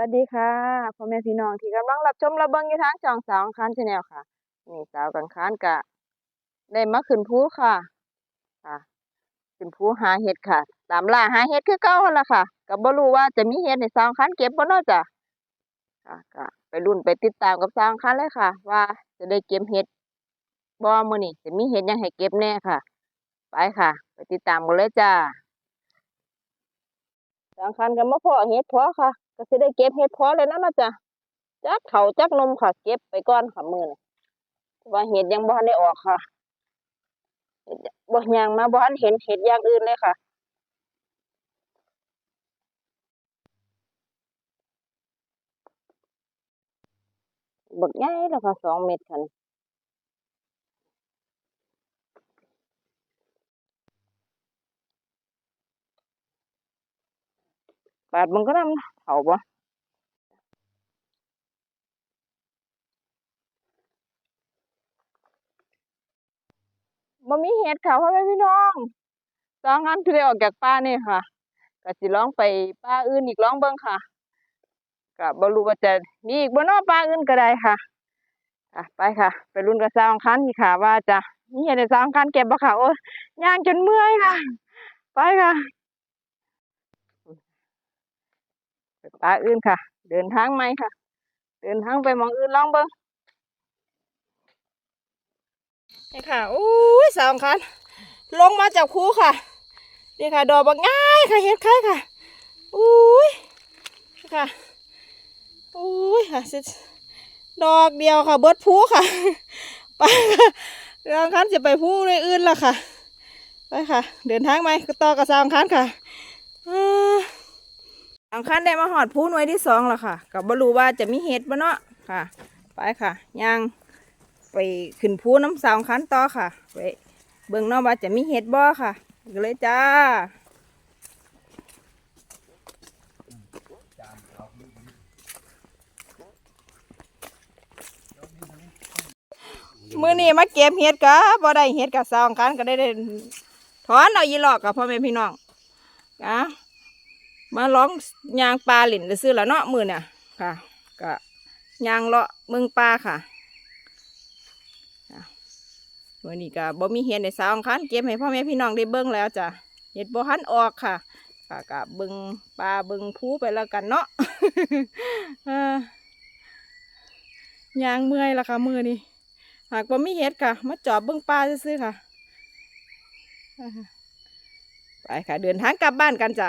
วัสดีค่ะพ่อแม่พี่น้องที่กำลังรับชมรับเบิงอยู่ทางช่องสาวอังคารชาแนลค่ะนี่สาวกังคารกะได้มาขึ้นภูค่ะค่ะขึ้นภูหาเห็ดค่ะ ตามล่าหาเห็ดคือเก่าละค่ะก็บ่รู้ว่าจะมีเห็ดให้สาวอังคารเก็บบ่นาะจ้ะค่ะก็ไปลุ้นไปติดตามกับสาวอังคารเลยค่ะ ว่าจะได้เก็บเห็ดบ่มื้อนี้จะมีเห็ดยังให้เก็บแน่ค่ะ ไปค่ะ ไปติดตามกันเลยจ้าสาวอังคารก็มาเพาะเห็ดเพาะค่ะ ก็สิได้เก็บเห็ดพาะเลยนะนะจ๊ะจักเขาจักนมค่ะ เก็บไปก่อนค่ะมือนว่าเห็ดยังบ่ทันได้ออกค่ะบ่ยังมาบ่ทันเห็นเห็ดอย่างอื่นเลยค่ะบักใหญ่แล้วค่ะสองเม็ดค่ะ นี่บาดมันก็นำเขาบ่บ่มีเห็ดค่ะพ่อแม่พี่น้องสองอันที่ได้ออกจากป่านี่ค่ะก็สิลองไปป่าอื่นอีกลองเบิ่งค่ะก็บ่รู้ว่าจะมีอีกบ่เนาะป่าอื่นก็ได้ค่ะอะไปค่ะ ไปรุ่นกระซาวคันอีกค่ะ ว่าจะนี่ในซาวคันเก็บบ่ค่ะโอ้ยย่างจนเมื่อยค่ะ ไปค่ะ ไปปลาอื่นค่ะ เดินทางไหมค่ะ เดินทางไปมองอื่นลองเบิ่งนี่ค่ะอู้ยสาวคันลงมาจากคูค่ะนี่ค่ะ ดอกบักง่ายค่ะเฮ็ดไข่ค่ะอู้ยนี่ค่ะอู้ยค่ะสิดอกเดียวค่ะ เบิดผู้ค่ะไปค่ะเรื่องคันจะไปผู้ในอื่นละค่ะไปค่ะ เดินทางไหมต่อกับสามคันค่ะ สามคันได้มาหอดผู้หน่วยที่สองแล้วค่ะกับบรูว่าจะมีเห็ดบ่เนาะค่ะ ไปค่ะย่างไปขึ้นผู้น้ำสามคันต่อค่ะ ไปเบิ่งเนาะว่าจะมีเห็ดบ่ค่ะก็เลยจ้ามื้อนี้มาเก็บเห็ดกะบ่ได้เห็ดกะสองคันก็ได้ได้ถอนเอายีหลอกกับพ่อแม่พี่น้องกะ มาร้องยางปลาหลินซื้อแล้วเนาะมือเนี่ยค่ะก็ยางเลาะเมืองปลาค่ะค่ะมื้อนี้ก็บ่มีเห็ดในสองคันเก็บให้พ่อแม่พี่น้องได้เบิ่งแล้วจ้ะเห็ดบ่ทันออกค่ะค่ะก็เบิ่งปลาเบิ่งภูไปแล้วกันเนาะยางเมื่อยละค่ะมือนี้หากว่มีเห็ดค่ะ มาจอบเบิ้งปลาซื้อค่ะ ไปค่ะ เดินทางกลับบ้านกันจ้ะ